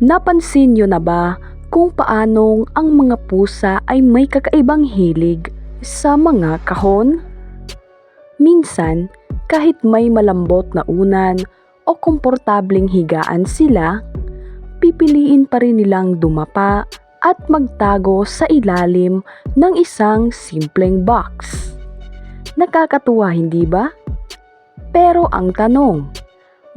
Napansin nyo na ba kung paanong ang mga pusa ay may kakaibang hilig sa mga kahon? Minsan, kahit may malambot na unan o komportableng higaan sila, pipiliin pa rin nilang dumapa at magtago sa ilalim ng isang simpleng box. Nakakatuwa hindi ba? Pero ang tanong,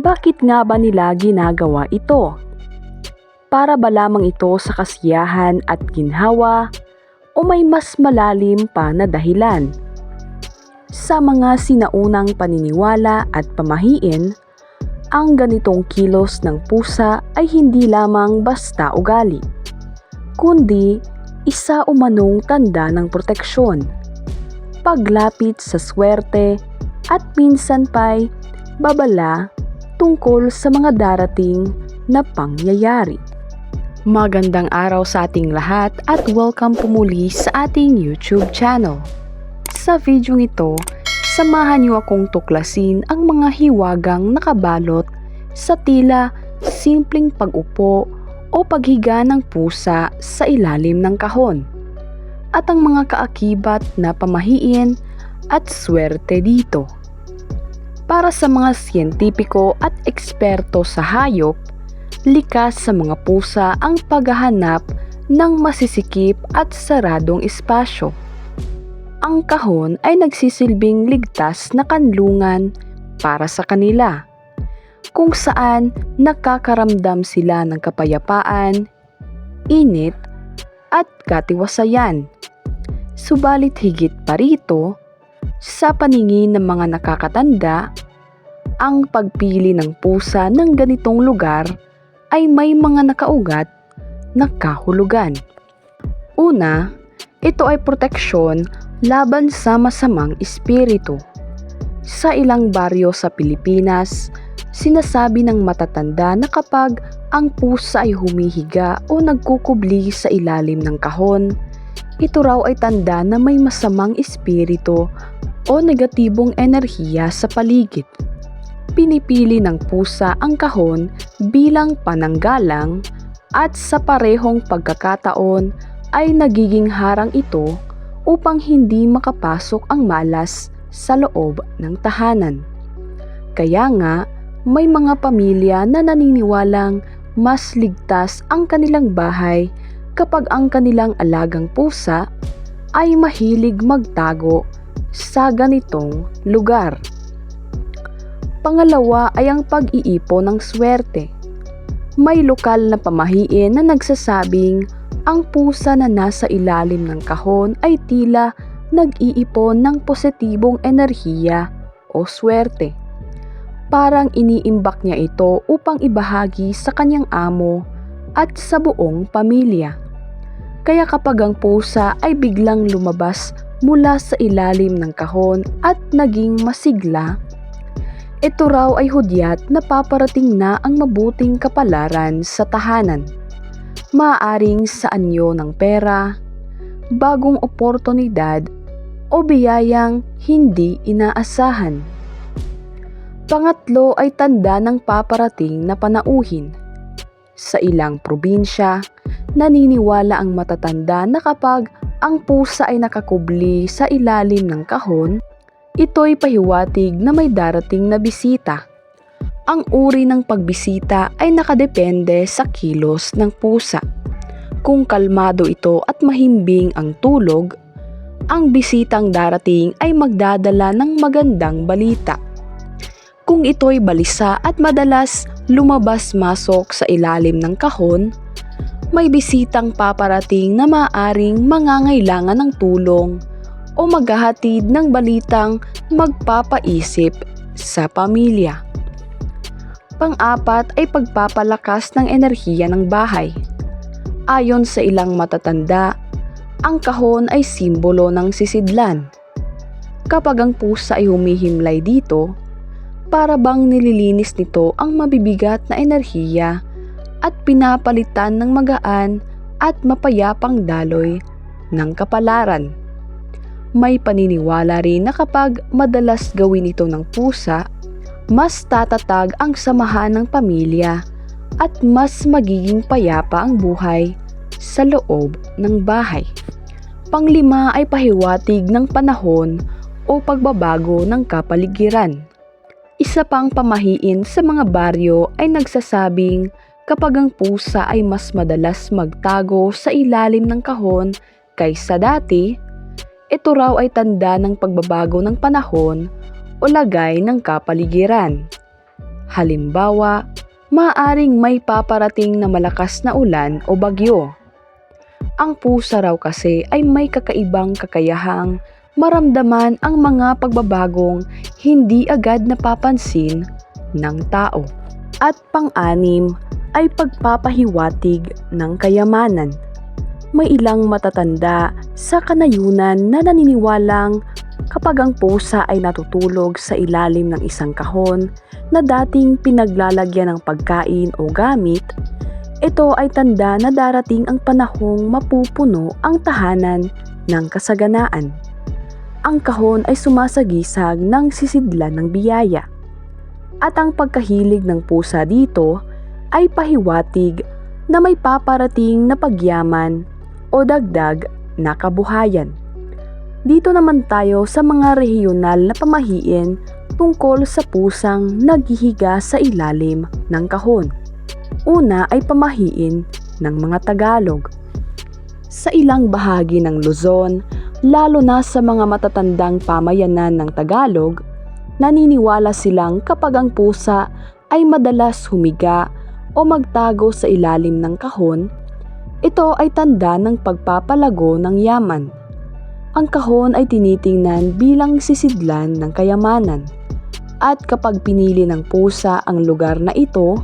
bakit nga ba nila ginagawa ito? Para ba lamang ito sa kasiyahan at ginhawa o may mas malalim pa na dahilan? Sa mga sinaunang paniniwala at pamahiin, ang ganitong kilos ng pusa ay hindi lamang basta ugali, kundi isa umanong tanda ng proteksyon, paglapit sa swerte at minsan pa'y babala tungkol sa mga darating na pangyayari. Magandang araw sa ating lahat at welcome po muli sa ating YouTube channel. Sa video ito, samahan niyo akong tuklasin ang mga hiwagang nakabalot sa tila simpleng pag-upo o paghiga ng pusa sa ilalim ng kahon at ang mga kaakibat na pamahiin at swerte dito. Para sa mga siyentipiko at eksperto sa hayop, likas sa mga pusa ang paghahanap ng masisikip at saradong espasyo. Ang kahon ay nagsisilbing ligtas na kanlungan para sa kanila, kung saan nakakaramdam sila ng kapayapaan, init, at katiwasayan. Subalit higit pa rito, sa paningin ng mga nakakatanda, ang pagpili ng pusa ng ganitong lugar ay may mga nakaugat na kahulugan. Una, ito ay proteksyon laban sa masamang espiritu. Sa ilang baryo sa Pilipinas, sinasabi ng matatanda na kapag ang pusa ay humihiga o nagkukubli sa ilalim ng kahon, ito raw ay tanda na may masamang espiritu o negatibong enerhiya sa paligid pinipili ng pusa ang kahon bilang pananggalang at sa parehong pagkakataon ay nagiging harang ito upang hindi makapasok ang malas sa loob ng tahanan. Kaya nga, may mga pamilya na naniniwalang mas ligtas ang kanilang bahay kapag ang kanilang alagang pusa ay mahilig magtago sa ganitong lugar. Pangalawa ay ang pag-iipon ng swerte. May lokal na pamahiin na nagsasabing ang pusa na nasa ilalim ng kahon ay tila nag-iipon ng positibong enerhiya o swerte. Parang iniimbak niya ito upang ibahagi sa kanyang amo at sa buong pamilya. Kaya kapag ang pusa ay biglang lumabas mula sa ilalim ng kahon at naging masigla, ito raw ay hudyat na paparating na ang mabuting kapalaran sa tahanan. Maaring sa anyo ng pera, bagong oportunidad o biyayang hindi inaasahan. Pangatlo ay tanda ng paparating na panauhin. Sa ilang probinsya, naniniwala ang matatanda na kapag ang pusa ay nakakubli sa ilalim ng kahon, Ito'y pahiwatig na may darating na bisita. Ang uri ng pagbisita ay nakadepende sa kilos ng pusa. Kung kalmado ito at mahimbing ang tulog, ang bisitang darating ay magdadala ng magandang balita. Kung ito'y balisa at madalas lumabas-masok sa ilalim ng kahon, may bisitang paparating na maaring mangangailangan ng tulong o maghahatid ng balitang magpapaisip sa pamilya. Pang-apat ay pagpapalakas ng enerhiya ng bahay. Ayon sa ilang matatanda, ang kahon ay simbolo ng sisidlan. Kapag ang pusa ay humihimlay dito, para bang nililinis nito ang mabibigat na enerhiya at pinapalitan ng magaan at mapayapang daloy ng kapalaran. May paniniwala rin na kapag madalas gawin ito ng pusa, mas tatatag ang samahan ng pamilya at mas magiging payapa ang buhay sa loob ng bahay. Panglima ay pahiwatig ng panahon o pagbabago ng kapaligiran. Isa pang pamahiin sa mga baryo ay nagsasabing kapag ang pusa ay mas madalas magtago sa ilalim ng kahon kaysa dati, ito raw ay tanda ng pagbabago ng panahon o lagay ng kapaligiran. Halimbawa, maaring may paparating na malakas na ulan o bagyo. Ang pusa raw kasi ay may kakaibang kakayahang maramdaman ang mga pagbabagong hindi agad napapansin ng tao. At pang-anim ay pagpapahiwatig ng kayamanan. May ilang matatanda sa kanayunan na naniniwalang kapag ang pusa ay natutulog sa ilalim ng isang kahon na dating pinaglalagyan ng pagkain o gamit, ito ay tanda na darating ang panahong mapupuno ang tahanan ng kasaganaan. Ang kahon ay sumasagisag ng sisidlan ng biyaya. At ang pagkahilig ng pusa dito ay pahiwatig na may paparating na pagyaman o dagdag na kabuhayan. Dito naman tayo sa mga rehiyonal na pamahiin tungkol sa pusang naghihiga sa ilalim ng kahon. Una ay pamahiin ng mga Tagalog. Sa ilang bahagi ng Luzon, lalo na sa mga matatandang pamayanan ng Tagalog, naniniwala silang kapag ang pusa ay madalas humiga o magtago sa ilalim ng kahon, ito ay tanda ng pagpapalago ng yaman. Ang kahon ay tinitingnan bilang sisidlan ng kayamanan. At kapag pinili ng pusa ang lugar na ito,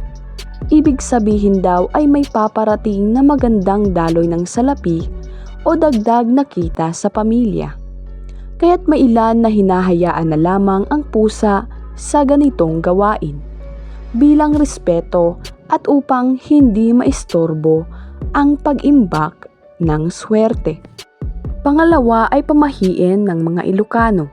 ibig sabihin daw ay may paparating na magandang daloy ng salapi o dagdag na kita sa pamilya. Kaya't may ilan na hinahayaan na lamang ang pusa sa ganitong gawain bilang respeto at upang hindi maistorbo ang pag-imbak ng swerte. Pangalawa ay pamahiin ng mga Ilocano.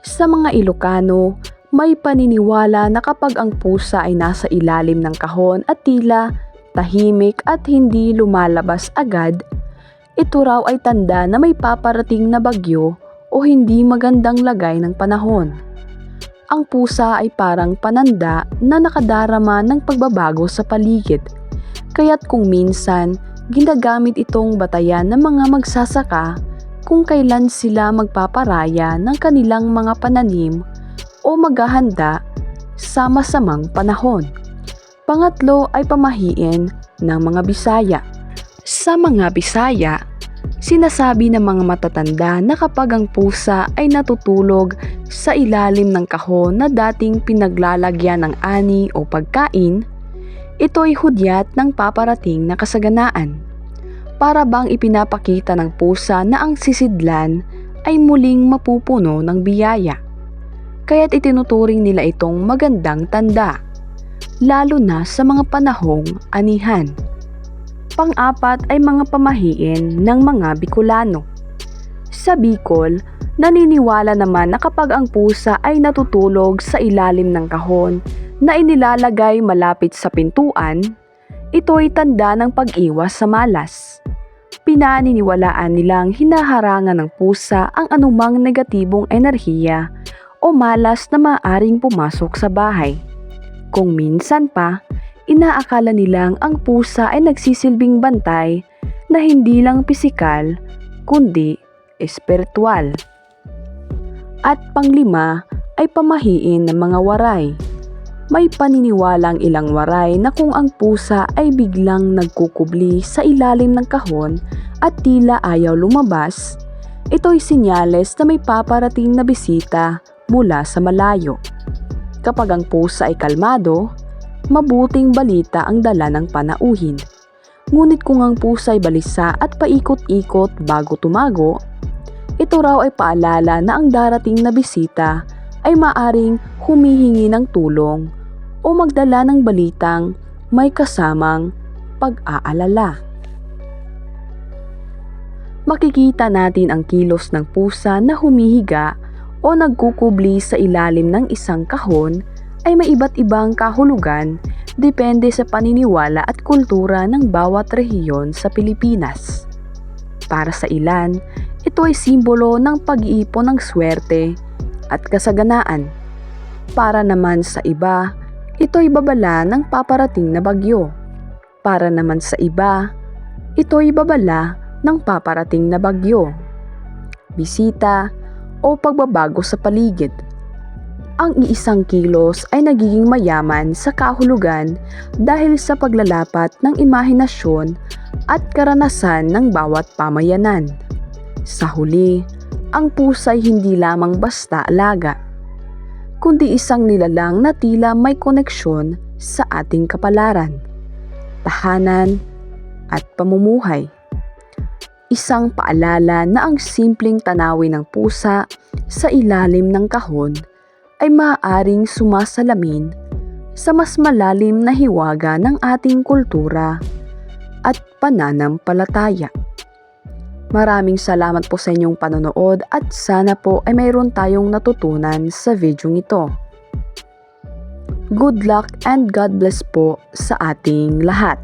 Sa mga Ilocano, may paniniwala na kapag ang pusa ay nasa ilalim ng kahon at tila tahimik at hindi lumalabas agad, ito raw ay tanda na may paparating na bagyo o hindi magandang lagay ng panahon. Ang pusa ay parang pananda na nakadarama ng pagbabago sa paligid. Kaya't kung minsan, ginagamit itong batayan ng mga magsasaka kung kailan sila magpaparaya ng kanilang mga pananim o maghahanda sa masamang panahon. Pangatlo ay pamahiin ng mga Bisaya. Sa mga Bisaya, sinasabi ng mga matatanda na kapag ang pusa ay natutulog sa ilalim ng kahon na dating pinaglalagyan ng ani o pagkain, ito ay hudyat ng paparating na kasaganaan. Para bang ipinapakita ng pusa na ang sisidlan ay muling mapupuno ng biyaya. Kaya't itinuturing nila itong magandang tanda, lalo na sa mga panahong anihan. Pang-apat ay mga pamahiin ng mga Bicolano. Sa Bicol, naniniwala naman na kapag ang pusa ay natutulog sa ilalim ng kahon na inilalagay malapit sa pintuan, ito ay tanda ng pag-iwas sa malas. Pinaniniwalaan nilang hinaharangan ng pusa ang anumang negatibong enerhiya o malas na maaring pumasok sa bahay. Kung minsan pa, inaakala nilang ang pusa ay nagsisilbing bantay na hindi lang pisikal kundi espiritual. At panglima ay pamahiin ng mga waray. May paniniwalang ilang waray na kung ang pusa ay biglang nagkukubli sa ilalim ng kahon at tila ayaw lumabas, ito'y sinyales na may paparating na bisita mula sa malayo. Kapag ang pusa ay kalmado, mabuting balita ang dala ng panauhin. Ngunit kung ang pusa ay balisa at paikot-ikot bago tumago, ito raw ay paalala na ang darating na bisita ay maaring humihingi ng tulong o magdala ng balitang may kasamang pag-aalala. Makikita natin ang kilos ng pusa na humihiga o nagkukubli sa ilalim ng isang kahon ay may iba't ibang kahulugan depende sa paniniwala at kultura ng bawat rehiyon sa Pilipinas. Para sa ilan, ito ay simbolo ng pag-iipon ng swerte at kasaganaan. Para naman sa iba, ito ay babala ng paparating na bagyo. Para naman sa iba, ito ay babala ng paparating na bagyo. Bisita o pagbabago sa paligid. Ang iisang kilos ay nagiging mayaman sa kahulugan dahil sa paglalapat ng imahinasyon at karanasan ng bawat pamayanan. Sa huli, ang pusa ay hindi lamang basta alaga, kundi isang nilalang na tila may koneksyon sa ating kapalaran, tahanan, at pamumuhay. Isang paalala na ang simpleng tanawin ng pusa sa ilalim ng kahon ay maaaring sumasalamin sa mas malalim na hiwaga ng ating kultura at pananampalataya. Maraming salamat po sa inyong panonood at sana po ay mayroon tayong natutunan sa video ito. Good luck and God bless po sa ating lahat.